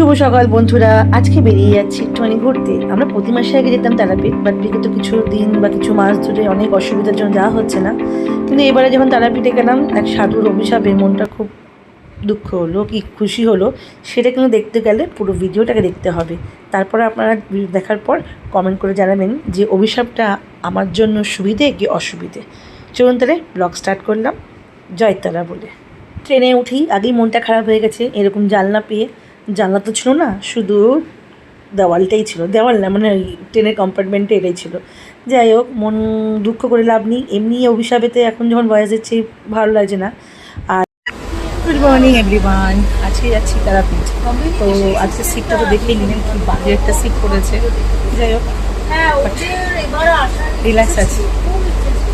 শুভ সকাল, বন্ধুরা। আজকে বেরিয়ে যাচ্ছি একটুখানি ঘুরতে। আমরা প্রতি মাসে আগে যেতাম তারাপীঠ বাট বিগত কিছু দিন বা কিছু মাস ধরে অনেক অসুবিধার জন্য যাওয়া হচ্ছে না। কিন্তু এবারে যখন তারাপীঠে গেলাম, এক সাধুর অভিশাপে মনটা খুব দুঃখ হলো, কি খুশি হলো, সেটা কিন্তু দেখতে গেলে পুরো ভিডিওটাকে দেখতে হবে। তারপরে আপনারা দেখার পর কমেন্ট করে জানাবেন যে অভিশাপটা আমার জন্য সুবিধে কি অসুবিধে। চলুন তাহলে ব্লগ স্টার্ট করলাম। জয়তারা বলে। ট্রেনে উঠি, আগেই মনটা খারাপ হয়ে গেছে, এরকম জানলা পেয়ে জানলা তো ছিল না, শুধু দেওয়ালটাই ছিল। দেওয়াল না মানে ট্রেনের কম্পার্টমেন্টে এটাই ছিল। যাই হোক, মন দুঃখ করে লাভ নেই। এমনি অভিশাপেতে এখন যখন বয়স দিচ্ছি ভালো লাগছে না। আর গুড মর্নিং এভরিওয়ান আজকে যাচ্ছি তারাপীঠ। তো আজকে সিটটা তো দেখেই নিলেন, কি বাজে একটা সিট পড়েছে। যাই হোক রিল্যাক্স আছি।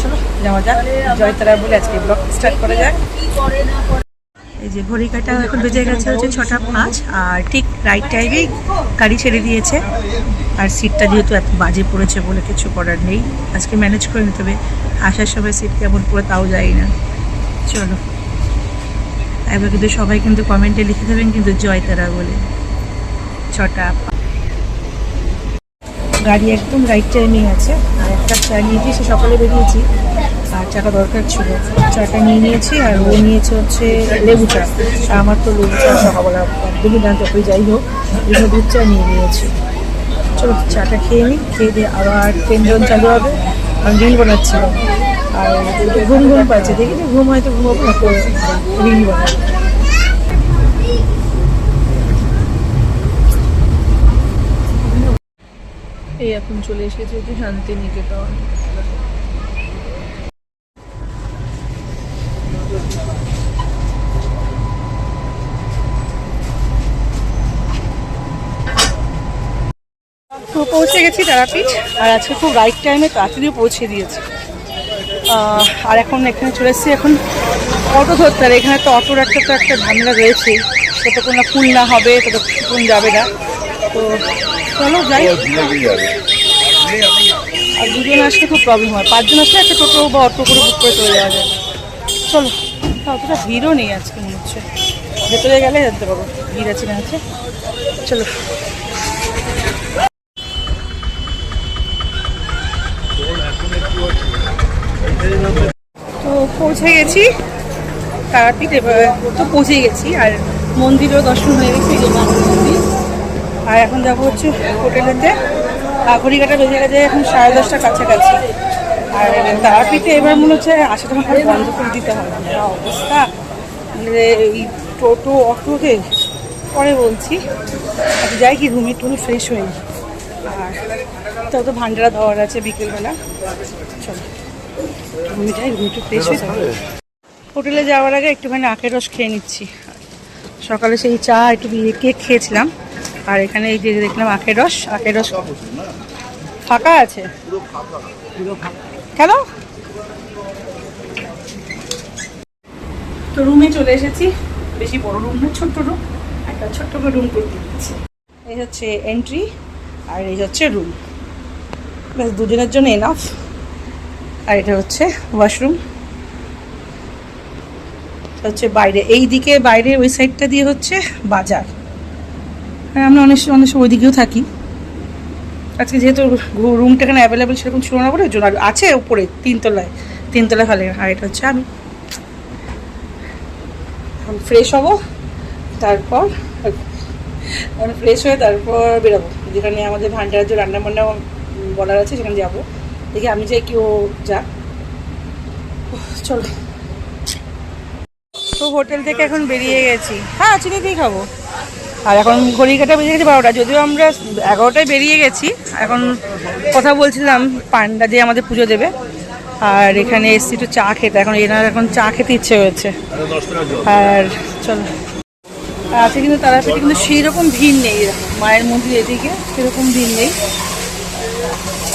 চলো, যাওয়া যাক। জয়তারা বলে আজকে ব্লগ স্টার্ট করা যাক। এই যে ঘড়ি এখন বেজে গেছে হচ্ছে ছটা পাঁচ, আর ঠিক রাইট টাইমেই গাড়ি ছেড়ে দিয়েছে। আর সিটটা যেহেতু এত বাজে পড়েছে বলে কিছু করার নেই, আজকে ম্যানেজ করে নিতে হবে। আসার সময় সিট কেমন পড়ে তাও যাই না। চলো। এবার কিন্তু সবাই কিন্তু কমেন্টে লিখে দেবেন কিন্তু জয় তারা বলে। ছটা গাড়ি একদম রাইট টাইমে আছে, আর একটা চা নিয়েছি সে সকালে বেরিয়েছি। আর চাটা দরকার ছিল। চাটা নিয়ে নিয়েছি আর ও নিয়েছে হচ্ছে লেবু চা। আমার তো লেবু চা সকালবেলা একদমই না যতই যাই হোক বিভিন্ন দুধ চা নিয়ে নিয়েছি। চলো চাটা খেয়ে নিই, খেয়ে দিয়ে আবার যখন চালু হবে। আমি রিল বানাচ্ছিল আর ঘুম ঘুম পাচ্ছে। দেখি যে ঘুম হয়তো ঘুমাবো না তো রিল বানাবো। এই এখন চলে এসেছে হচ্ছে শান্তিনিকেতন। পৌঁছে গেছি তারাপীঠ, আর আজকে খুব রাইট টাইমে তাড়াতাড়িও পৌঁছে দিয়েছে। আর এখন এখানে চলে এসেছি, এখন অটো ধরতে হবে। এখানে তো অটোর একটা তো একটা ঝামেলা রয়েছেই ততক্ষণ না ফুল না হবে, ততক্ষণ যাবে না। তো চলো, যাই। আর দুজন আসলে খুব প্রবলেম হয়। পাঁচজন আসলে একটা টোটো বা অটো করে বুক করে চলে যাওয়া যায়। চলো অতটা ভিড়ও নেই আজকে মনে হচ্ছে। ভেতরে গেলে জানতে পারব। ভিড় আছে না আছে। চলো তো পৌঁছে গেছি। তারাপীঠ এবার তো পৌঁছে গেছি, আর মন্দিরও দর্শন হয়ে গেছে মন্দির। আর এখন যাব হচ্ছে হোটেলেতে। আর ঘড়িকাটা বেজে গেছে, এখন সাড়ে দশটার কাছাকাছি। আর তারাপীঠে এবার মনে হচ্ছে আসাটা আমার বন্ধ করে দিতে হবে অবস্থা। মানে এই টোটো, অটোতে পরে বলছি। যাই কি রুমে একটু ফ্রেশ হয়ে। আর তাও তো ভান্ডারা দেওয়ার আছে বিকেলবেলা। চলো। যাই হোটেলে যাওয়ার আগে একটুখানি আখের রস খেয়ে নিচ্ছি। সকালে সেই চা একটু কেক খেয়েছিলাম। আর এখানে এই যে দেখলাম আখের রস আখের রস ফাঁকা আছে? কেন? তো রুমে চলে এসেছি। বেশি বড় রুম না ছোট্ট রুম। একটা ছোট্ট করে রুম করে দিচ্ছি। এই হচ্ছে এন্ট্রি আর এই হচ্ছে রুম ব্যাস দুজনের জন্য এনাফ আর এটা হচ্ছে ওয়াশরুম হচ্ছে বাইরে। এই দিকে বাইরে ওই সাইডটা দিয়ে হচ্ছে বাজার। আর আমরা অনেক সময়- অনেক সময় ওই দিকেও থাকি। আজকে যেহেতু রুমটা এখানে অ্যাভেলেবেল সেরকম ছিল না বলে আছে উপরে, তিনতলায়। তিনতলায় হলে, আর এটা হচ্ছে আমি। ফ্রেশ হব, তারপর ফ্রেশ হয়ে তারপর বেরোবো। যেখানে আমাদের ভান্ডার যে রান্না বান্না বলার আছে, সেখানে যাব। দেখি আমি যাই কি ও যা চলো। তো হোটেল থেকে এখন বেরিয়ে গেছি। হ্যাঁ চিনি দিয়ে খাব। আর এখন ঘড়ি কাটা বেজে গেছে বারোটা। যদিও আমরা এগারোটায় বেরিয়ে গেছি, এখন কথা বলছিলাম পান্ডা দিয়ে আমাদের পুজো দেবে। আর এখানে এসছি একটু চা খেতে। এখন এনার এখন চা খেতে ইচ্ছে হয়েছে। আর চলো। আছে কিন্তু তারাপীঠে কিন্তু সেই রকম ভিড় নেই। মায়ের মন্দির এদিকে সেরকম ভিড় নেই।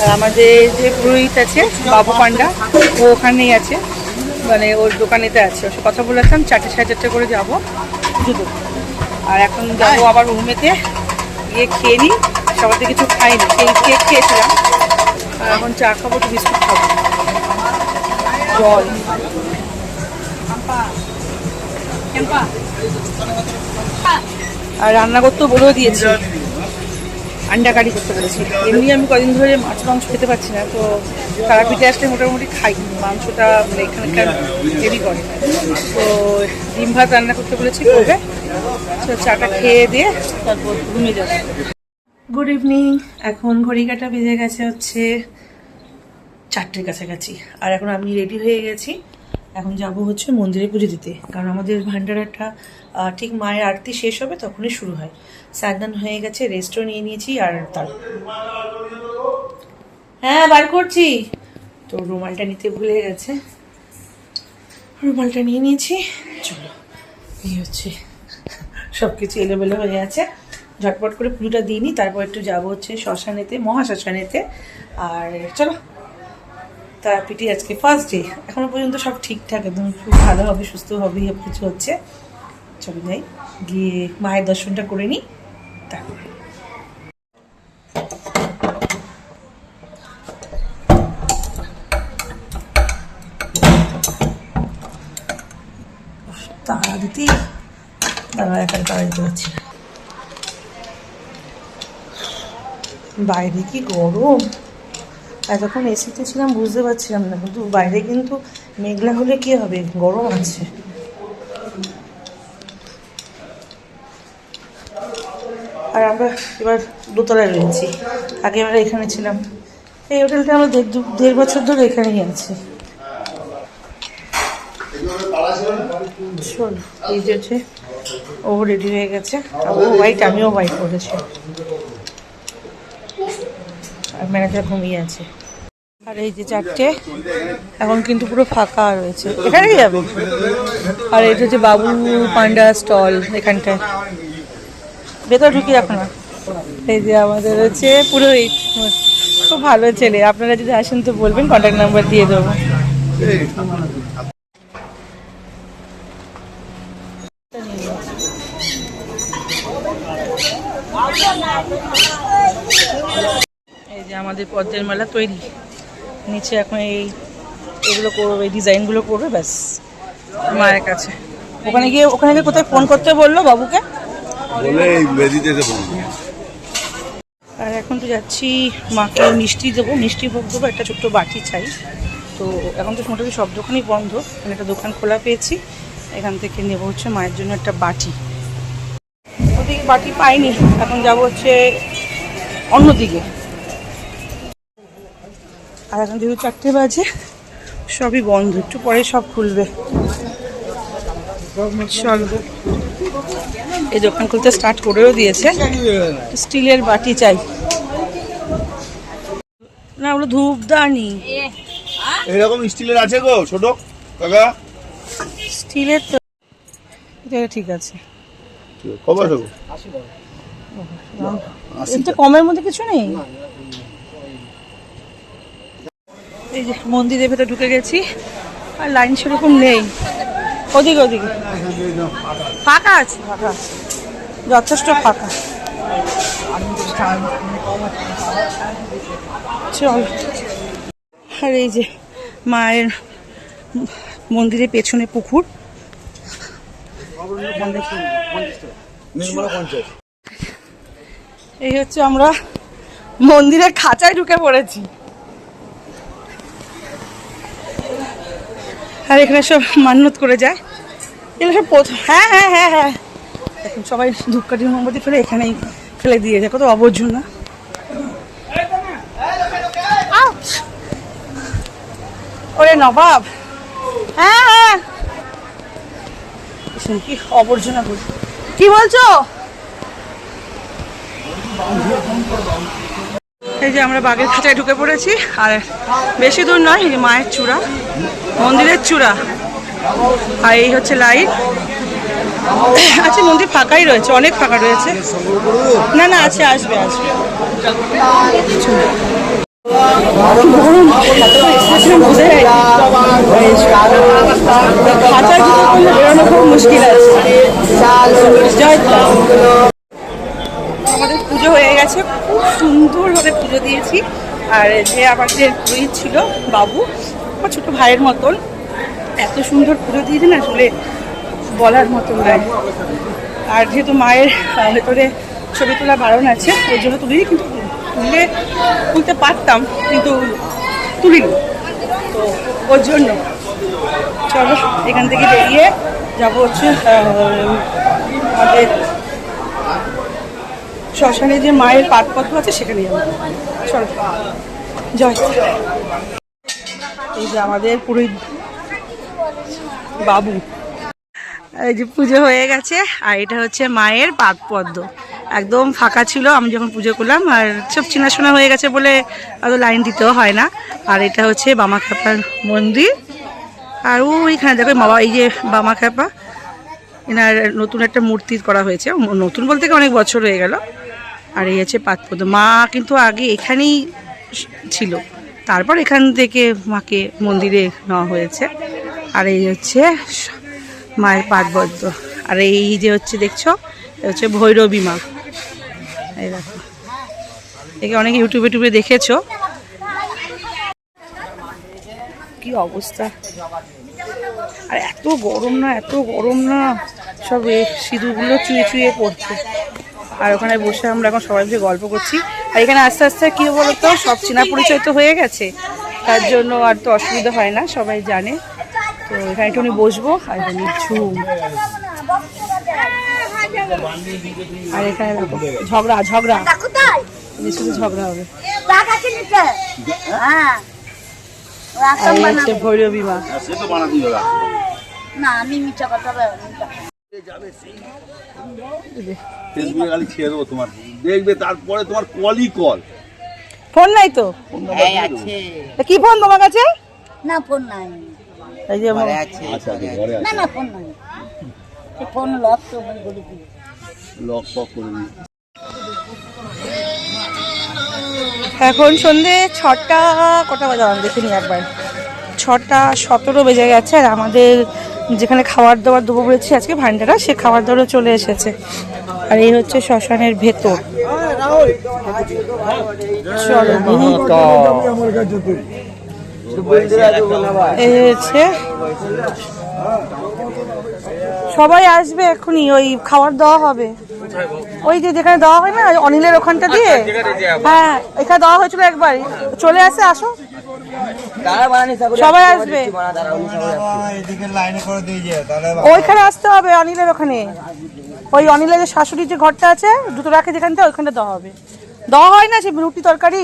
আমাদের যে পুরোহিত আছে বাবু পান্ডা ও ওখানেই আছে। মানে ওর দোকানেতে আছে। ওর কথা বলেছিলাম চারটে সাড়ে চারটে করে যাব। দেবো আর এখন যাব আবার রুমেতে। গিয়ে খেয়ে নিই। সকালে কিছু খাইনি সেই কেক খেয়েছিলাম। আর এখন চা খাব একটু বিস্কুট খাব। জল। আর রান্না করতেও বলেও দিয়েছি। আন্ডা কারি করতে বলেছি এমনি আমি কদিন ধরে মাছ, মাংস খেতে পারছি না, তো তারাপীঠে আসলে মোটামুটি খাই। মাংসটা মানে এখানকার হেভি করে। তো ডিম ভাত রান্না করতে বলেছি, করবে। তো চাটা খেয়ে দিয়ে তারপর ঘুমিয়ে যাবে। গুড ইভিনিং এখন ঘড়ি কাটা বেজে গেছে হচ্ছে চারটের কাছাকাছি। আর এখন আমি রেডি হয়ে গেছি। এখন যাব হচ্ছে মন্দিরে পুজো দিতে। কারণ আমাদের ভান্ডারাটা ঠিক মায়ের আরতি শেষ হবে, তখনই শুরু হয়। স্নান হয়ে গেছে রেস্টও নিয়ে নিয়েছি, আর তার হ্যাঁ বার করছি। তো রুমালটা নিতে ভুলে গেছে। রুমালটা নিয়ে নিয়েছি। চলো, এই হচ্ছে সব কিছু এলোমেলো হয়ে আছে। ঝটপট করে পুজোটা দিইনি তারপর একটু যাব হচ্ছে শ্মশানেতে মহাশ্মশানেতে আর চলো তারাপীঠে আজকে ফার্স্ট ডে এখনও পর্যন্ত সব ঠিকঠাক, একদম খুব ভালো হবে, সুস্থ হবে সব কিছু হচ্ছে। চলো যাই গিয়ে মায়ের দর্শনটা করে নিই, তারপরে। তাড়া দিতে দাঁড়া একাই তাড়া দিতে পারছি না বাইরে কি গরম? এতক্ষণ এসিতে ছিলাম, বুঝতে পারছিলাম না, কিন্তু বাইরে কিন্তু মেঘলা হলে কি হবে? গরম আছে। আর আমরা এবার দোতলায় রয়েছি। আগে আমরা এখানে ছিলাম। এই হোটেলটা আমরা দেড় বছর ধরে এখানেই আছি। শোন, এই যে হচ্ছে, ও রেডি হয়ে গেছে। ও হোয়াইট আমিও হোয়াইট করেছি আর ম্যানেজার ঘুমিয়ে আছে। আর এই যে চারটে, এখন কিন্তু পুরো ফাঁকা রয়েছে। এখানেই যাবে। আর এটা হচ্ছে বাবু পান্ডা স্টল, এখানটায়। ভেতর ঢুকি রাখো না এই যে আমাদের হচ্ছে পুরোহিত। খুব ভালো ছেলে। আপনারা যদি আসেন তো বলবেন কন্ট্যাক্ট নাম্বার দিয়ে দেবো। এই যে আমাদের পদ্মের মেলা তৈরি। নিচে এখন এই এগুলো করবে, এই ডিজাইনগুলো করবে, ব্যাস। মায়ের কাছে। ওখানে গিয়ে ওখানে গিয়ে কোথায় ফোন করতে বলল বাবুকে? আর এখন তো যাচ্ছি, মাকে মিষ্টি দেবো, মিষ্টি ভোগ দেবো, একটা ছোট্ট বাটি চাই। তো এখন তো মোটামুটি সব দোকানই বন্ধ এখানে একটা দোকান খোলা পেয়েছি। এখান থেকে নেব হচ্ছে মায়ের জন্য একটা বাটি। ওদিকে বাটি পাইনি, এখন যাব হচ্ছে অন্যদিকে। আর এখন যেহেতু চারটে বাজে, সবই বন্ধ, একটু পরে সব খুলবে। চলো। এই দোকান খুলতে স্টার্ট করেও দিয়েছে। স্টিলের বাটি চাই। না ওগুলো ধূপদানি। এরকম স্টিলের আছে গো ছোট। কাকা? স্টিলের তো এটা ঠিক আছে। কবে দেবো এটা কমের মধ্যে কিছু নেই। এই যে মন্দিরের ভেতরে ঢুকে গেছি আর লাইন সেরকম নেই। ওদিকে ওদিকে। ফাঁকা আছে, ফাঁকা যথেষ্ট ফাঁকা। চল। আর এই যে মায়ের মন্দিরের পেছনে পুকুর। এই হচ্ছে আমরা মন্দিরের খাঁচায় ঢুকে পড়েছি। আর এখানে সব মান্যত করে যায়। এগুলো সব প্রথম হ্যাঁ হ্যাঁ হ্যাঁ হ্যাঁ। এখন সবাই ধূপকাঠি মোমবাতি ফেলে এখানেই ফেলে দিয়ে যায়। কত আবর্জনা! ওরে নবাব। হ্যাঁ হ্যাঁ। কি আবর্জনা করি কি বলছো? এই যে আমরা বাগের খাঁচায় ঢুকে পড়েছি, আর বেশি দূর নয়, এই মায়ের চূড়া, মন্দিরের চূড়া। আর এই হচ্ছে লাইট। আচ্ছা মন্দির ফাঁকাই রয়েছে, অনেক ফাঁকা রয়েছে। না না, আছে, আসবে আসবে। ঢুকে পড়লে বেরোনো খুব মুশকিল আছে জয় আমাদের পুজো হয়ে গেছে, খুব সুন্দরভাবে পুজো দিয়েছি। আর যে আমাদের পুরোহিত ছিল, বাবু, আমার ছোটো ভাইয়ের মতন, এত সুন্দর পুজো দিয়েছে না, আসলে বলার মতন নয় আর যেহেতু মায়ের ভেতরে ছবি তোলা বারণ আছে ওই জন্য তুলিনি, কিন্তু তুললে তুলতে পারতাম, কিন্তু তুলিনি। তো ওর জন্য চলো, এখান থেকে বেরিয়ে যাব হচ্ছে আমাদের শ্মশানে যে মায়ের পাতপত্র আছে সেখানে যাব। চলো। জয় এই যে আমাদের পুরোহিত বাবু। এই যে পুজো হয়ে গেছে, আর এটা হচ্ছে মায়ের পাদপদ্ম একদম ফাঁকা ছিল, আমি যখন পুজো করলাম, আর সব চেনাশোনা হয়ে গেছে বলে অত লাইন দিতেও হয় না। আর এটা হচ্ছে বামা খ্যাপার মন্দির। আর ওইখানে দেখো, বাবা, এই যে বামা খ্যাপা, এনার নতুন একটা মূর্তি করা হয়েছে। নতুন বলতে অনেক বছর হয়ে গেল। আর এই হচ্ছে পাতপদ্ম মা কিন্তু আগে এখানেই ছিল। তারপর এখান থেকে মাকে মন্দিরে নেওয়া হয়েছে। আর এই হচ্ছে মায়ের পাতপদ্ম আর এই যে হচ্ছে দেখছ হচ্ছে ভৈরবী মা। এই দেখো। একে অনেকে ইউটিউবে টুবে দেখেছ। কি অবস্থা। আর এত গরম না, এত গরম না। সব সিঁদুরগুলো চুয়ে চুয়ে পড়ছে। আর ওখানে বসে আমরা এখন সবাই মিলে গল্প করছি। আর এখানে আস্তে আস্তে কি বলতো সব চেনা পরিচয় তো হয়ে গেছে। তার জন্য আর তো অসুবিধা হয় না সবাই জানে। তো এখানে একটুখানি বসবো আর এখানে ঝুম আর এখানে ঝগড়া ঝগড়া। শুধু ঝগড়া হবে। হ্যাঁ ভৈরবী মা। না আমি মিথ্যা কথা। ফেসবুকে খালি ছেড়ে দেবো তোমার। দেখবে তারপরে তোমার কলই কল ফোন নাই তো? কি ফোন তোমার কাছে? না ফোন নাই। এই যে আচ্ছা আচ্ছা, না না ফোন নাই। ফোন লক তো করে লক করে এখন সন্ধে ছটা কটা বাজে? আমি দেখিনি একবার। ছটা সতেরো বেজে গেছে আর আমাদের যেখানে খাবার দাবার দেবো বলেছি আজকে ভান্ডারা সে খাবার দাবারও চলে এসেছে। আর এই হচ্ছে শ্মশানের ভেতর। এই হচ্ছে। সবাই আসবে এখনই ওই খাবার দেওয়া হবে। ওই যে যেখানে দেওয়া হয় না অনিলের ওখানটা দিয়ে? হ্যাঁ। এখানে দেওয়া হয়েছিল একবার চলে আসে আসো। সবাই আসবে। ওইখানে আসতে হবে অনিলের ওখানে। ওই অনিলের যে শাশুড়ির যে ঘরটা আছে জুতো রাখে যেখানটা ওইখানটা দেওয়া হবে। দেওয়া হয় না সে রুটি তরকারি?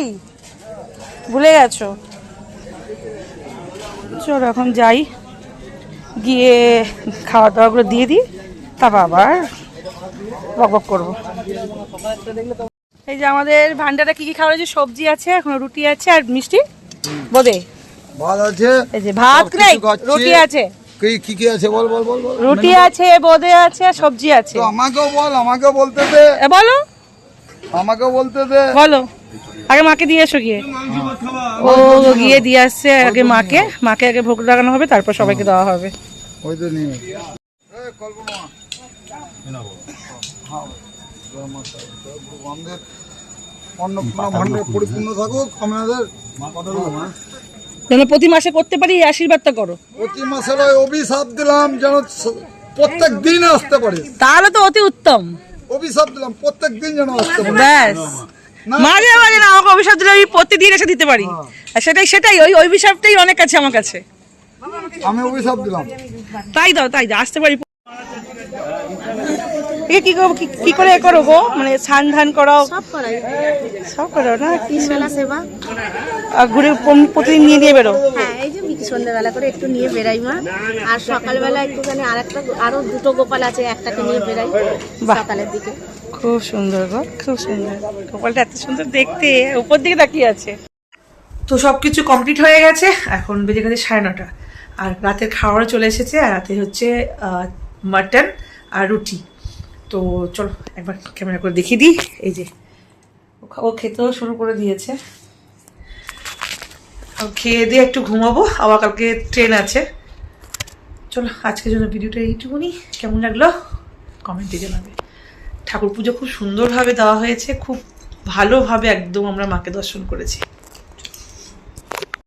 ভুলে গেছো? চলো এখন যাই। গিয়ে খাওয়া দাওয়াগুলো দিয়ে দিই তারপর আবার বক বক করব। এই যে আমাদের ভান্ডারে কি কি খাওয়া হয়েছে? সবজি আছে এখন রুটি আছে আর মিষ্টি। বোদে ভাত আছে। এই যে ভাত নেই রুটি আছে। কি কি কি আছে বল বল বল বল। রুটি আছে বোদে আছে আর সবজি আছে। তো আমাকেও বল আমাকেও বলতে দে। এ, বলো। আমাকেও বলতে দে। বলো। আগে মাকে দিয়ে এসো গিয়ে। ও গিয়ে দিয়ে আসছে আগে মাকে। মাকে আগে ভোগ লাগানো হবে তারপর সবাইকে দেওয়া হবে। ওই তো নিয়ে। কল্পনা। অন্নপূর্ণা ভান্ডার পরিপূর্ণ থাকুক আমাদের যেন প্রতি মাসে করতে পারি এই আশীর্বাদটা করো। প্রতি ওই অভিশাপ দিলাম যেন প্রত্যেক দিন আসতে পারে। তাহলে তো অতি উত্তম। অভিশাপ দিলাম প্রত্যেক দিন যেন আসতে পারে। ব্যাস। মাঝে মাঝে না আমাকে অভিশাপ দিলে আমি প্রতিদিন এসে দিতে পারি। আর সেটাই সেটাই ওই অভিশাপটাই অনেক আছে আমার কাছে। আমি অভিশাপ দিলাম। তাই দাও তাই দাও আসতে পারি। এ কি করব কি- কি করে এ করো গো? মানে স্নান ধান করাও? সব করো না? তিন সেবা। আর ঘুরে প্রতিদিন নিয়ে নিয়ে বেরো? হ্যাঁ এই যে বিকেল সন্ধ্যাবেলা করে একটু নিয়ে বেরাই মা। আর সকালবেলা একটুখানি আর একটা আরও দুটো গোপাল আছে একটাকে নিয়ে বেরাই বাহ। সকালের দিকে। খুব সুন্দর গো খুব সুন্দর। গোপালটা এত সুন্দর দেখতে উপর দিকে তাকিয়ে আছে। তো সব কিছু কমপ্লিট হয়ে গেছে এখন বেজে গেছে সাড়ে নটা। আর রাতের খাওয়ারও চলে এসেছে আর রাতে হচ্ছে মাটন আর রুটি। তো চলো, একবার ক্যামেরা করে দেখিয়ে দিই। এই যে ও খেতেও শুরু করে দিয়েছে। খেয়ে দিয়ে একটু ঘুমাবো। আবার কালকে ট্রেন আছে। চলো, আজকের জন্য ভিডিওটা এইটুকুনি। কেমন লাগল? কমেন্টে জানাবে। ঠাকুর পুজো খুব সুন্দরভাবে দেওয়া হয়েছে। খুব ভালোভাবে একদম আমরা মাকে দর্শন করেছি।